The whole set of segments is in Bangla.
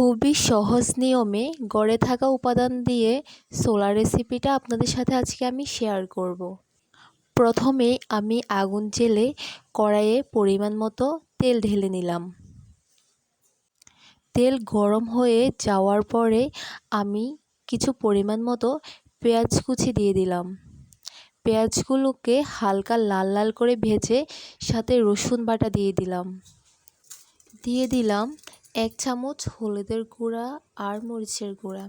খুবই সহজ নিয়মে গড়ে থাকা উপাদান দিয়ে ছোলা রেসিপিটা আপনাদের সাথে আজকে আমি শেয়ার করব। প্রথমে আমি আগুন জেলে কড়াইয়ে পরিমাণ মতো তেল ঢেলে নিলাম। তেল গরম হয়ে যাওয়ার পরে আমি কিছু পরিমাণ মতো পেঁয়াজ কুচি দিয়ে দিলাম। পেঁয়াজগুলোকে হালকা লাল লাল করে ভেজে সাথে রসুন বাটা দিয়ে দিলাম। দিয়ে দিলাম এক চামচ হলুদের গুঁড়া আর মরিচের গুঁড়া।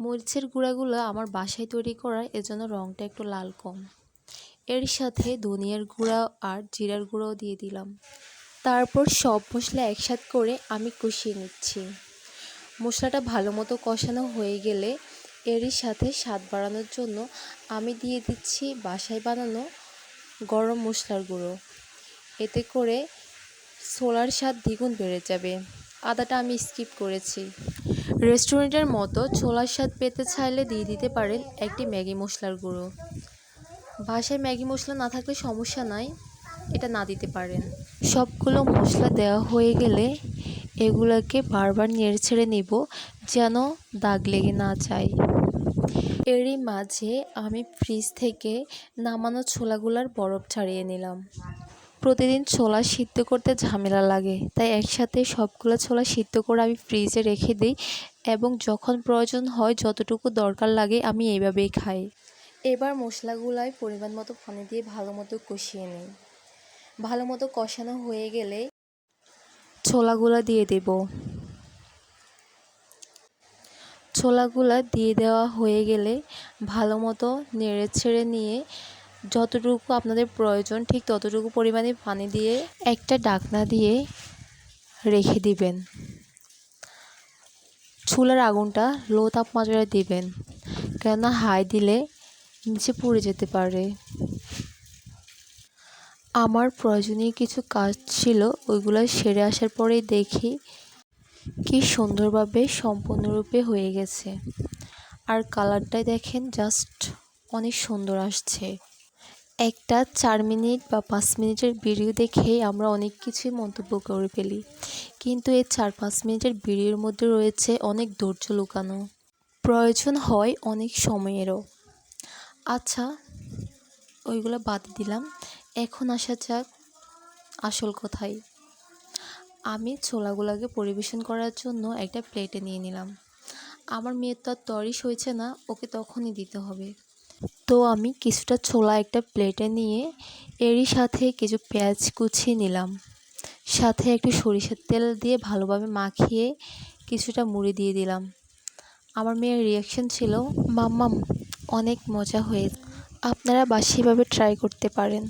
মরিচের গুঁড়াগুলো আমার বাসায় তৈরি করা এজন্য রঙটা একটু লাল কম। এর সাথে ধনিয়ার গুঁড়া আর জিরার গুঁড়াও দিয়ে দিলাম। তারপর সব মশলা একসাথ করে আমি কষিয়ে নিচ্ছি। মশলাটা ভালো মতো কষানো হয়ে গেলে এরই সাথে স্বাদ বাড়ানোর জন্য আমি দিয়ে দিচ্ছি বাসায় বানানো গরম মশলার গুঁড়ো। এতে করে ছোলার স্বাদ দ্বিগুণ বেড়ে যাবে। আদাটা আমি স্কিপ করেছি। রেস্টুরেন্টের মতো ছোলার স্বাদ পেতে চাইলে দিয়ে দিতে পারেন একটি ম্যাগি মশলার গুঁড়ো। বাসায় ম্যাগি মশলা না থাকলে সমস্যা নাই, এটা না দিতে পারেন। সবগুলো মশলা দেওয়া হয়ে গেলে এগুলোকে বারবার নেড়ে ছেড়ে নিব যেন দাগ লেগে না যায়। এরই মাঝে আমি ফ্রিজ থেকে নামানো ছোলাগুলার বরফ ছাড়িয়ে নিলাম। প্রতিদিন ছোলা সিদ্ধ করতে ঝামেলা লাগে, তাই একসাথে সবগুলো ছোলা সিদ্ধ করে আমি ফ্রিজে রেখে দিই এবং যখন প্রয়োজন হয় যতটুকু দরকার লাগে আমি এইভাবেই খাই। এবার মশলাগুলায় পরিমাণ মতো পানি দিয়ে ভালো মতো কষিয়ে নিই। ভালো মতো কষানো হয়ে গেলে ছোলাগুলা দিয়ে দেব। ছোলাগুলা দিয়ে দেওয়া হয়ে গেলে ভালো মতো নেড়ে ছেড়ে নিয়ে যতটুকু আপনাদের প্রয়োজন, ঠিক ততটুকু পরিমাণে পানি দিয়ে একটা ডাকনা দিয়ে রেখে দিবেন। চুলার আগুনটা লো তাপমাত্রায় দিবেন, কেননা হাই দিলে নিচে পুড়ে যেতে পারে। আমার প্রয়োজনীয় কিছু কাজ ছিল, ওইগুলো সেরে আসার পরেই দেখি কি সুন্দরভাবে সম্পূর্ণরূপে হয়ে গেছে। আর কালারটাই দেখেন জাস্ট অনেক সুন্দর আসছে। একটা চার মিনিট বা পাঁচ মিনিটের ভিডিও দেখেই আমরা অনেক কিছুই মন্তব্য করে ফেলি। কিন্তু এই চার পাঁচ মিনিটের ভিডিওর মধ্যে রয়েছে অনেক ধৈর্য লুকানো। প্রয়োজন হয় অনেক সময়েরও। আচ্ছা ওইগুলো বাদ দিলাম। এখন আসা যাক আসল কথাই। আমি ছোলাগুলাকে পরিবেশন করার জন্য একটা প্লেটে নিয়ে নিলাম। আমার মেয়ের তো আর তরিস হয়েছে না, ওকে তখনই দিতে হবে। তো আমি কিছুটা ছোলা একটা প্লেটে নিয়ে এরই সাথে কিছু পেঁয়াজ কুচিয়ে নিলাম। সাথে একটু সরিষার তেল দিয়ে ভালোভাবে মাখিয়ে কিছুটা মুড়ি দিয়ে দিলাম। আমার মেয়ের রিয়াকশন ছিল, মাম্মাম, অনেক মজা হয়ে আপনারা বাসিভাবে ট্রাই করতে পারেন।